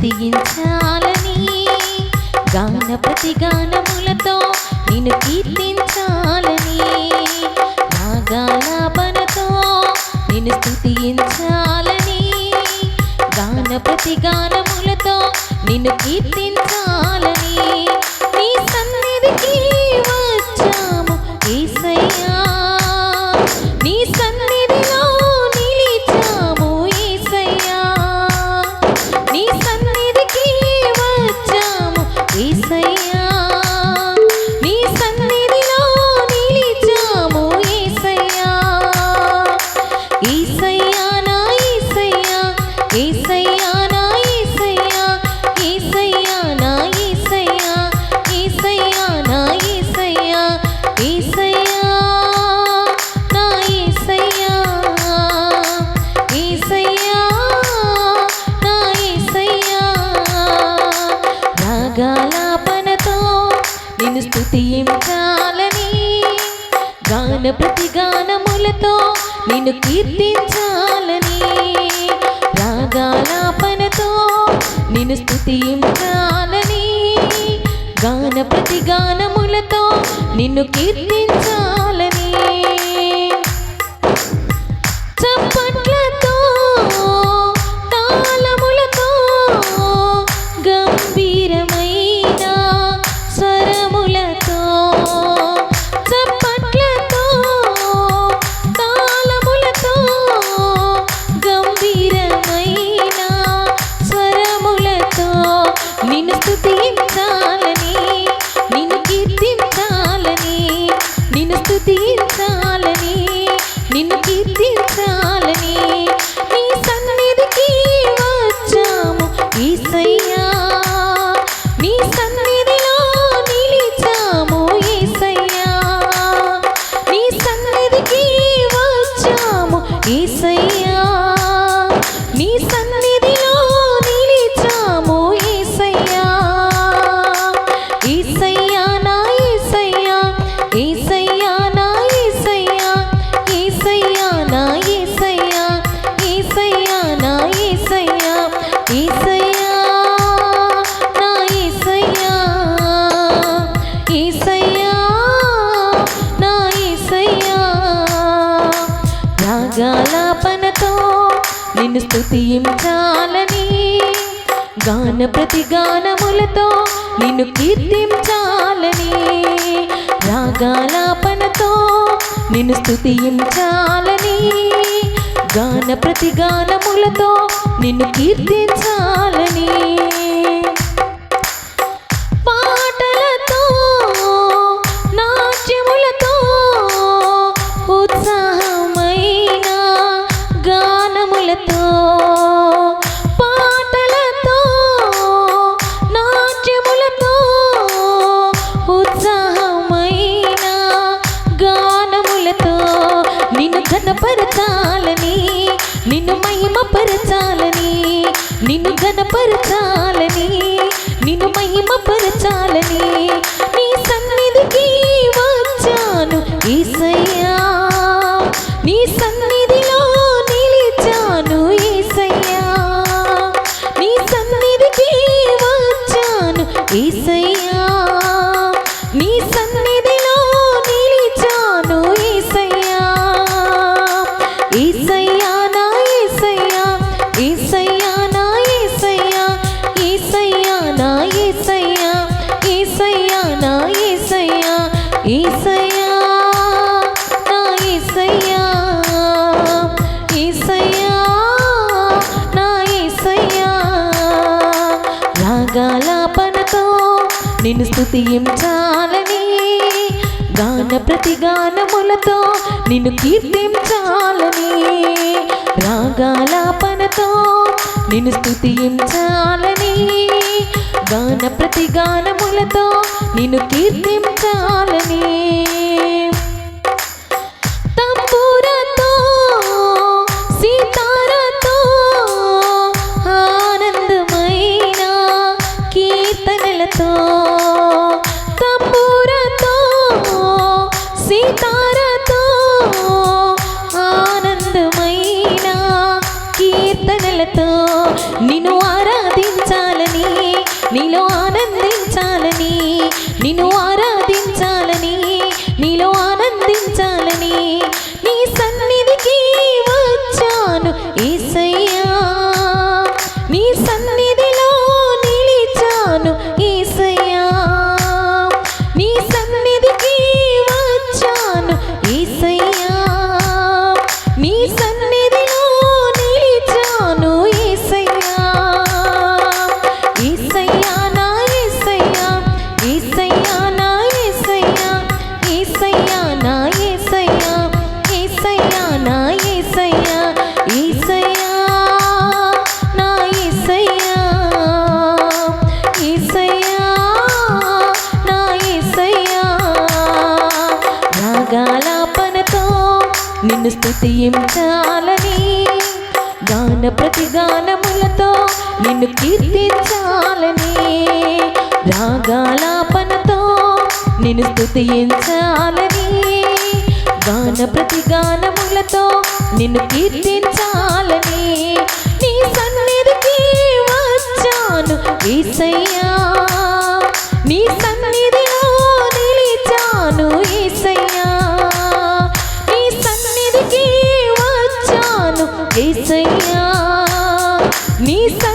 స్థుతించాలని గానపతి గానములతో నేను కీర్తించాలని. నా గాలాపనతో నేను స్థుతించాలని గానపతి గానములతో నేను కీర్తించాలి స్థుతించాలని గాన ప్రతి గానములతో నిన్ను కీర్తించాలని రాగాలాపనతో నిన్ను స్థుతించాలని గాన ప్రతి గానములతో నిన్ను కీర్తించ दिखा నిన్ను స్థుతించాలని గాన ప్రతి గానములతో నిన్ను కీర్తించాలని. రాగాలాపనతో నిన్ను స్థుతించాలని గాన ప్రతి గానములతో నిన్ను కీర్తించాలని. இம இம பரிச்சாலனே నిన్ను స్థుతించాలని గాన ప్రతి గానములతో నిన్ను కీర్తించాలని రాగాలాపనతో నిన్ను స్థుతించాలని గాన ప్రతి గానములతో నిన్ను కీర్తించాలని. ధారతో ఆనందమైన కీర్తనలతో నిను నిన్ను స్థుతించాలని గాన ప్రతిగానములతో నిన్ను కీర్తించాలని రాగాలాపనతో నిన్ను స్థుతించాలని గాన ప్రతిగానములతో నిన్ను కీర్తించాలని నీ సన్నిధికి వచ్చాను ఈసయ్యా Missa!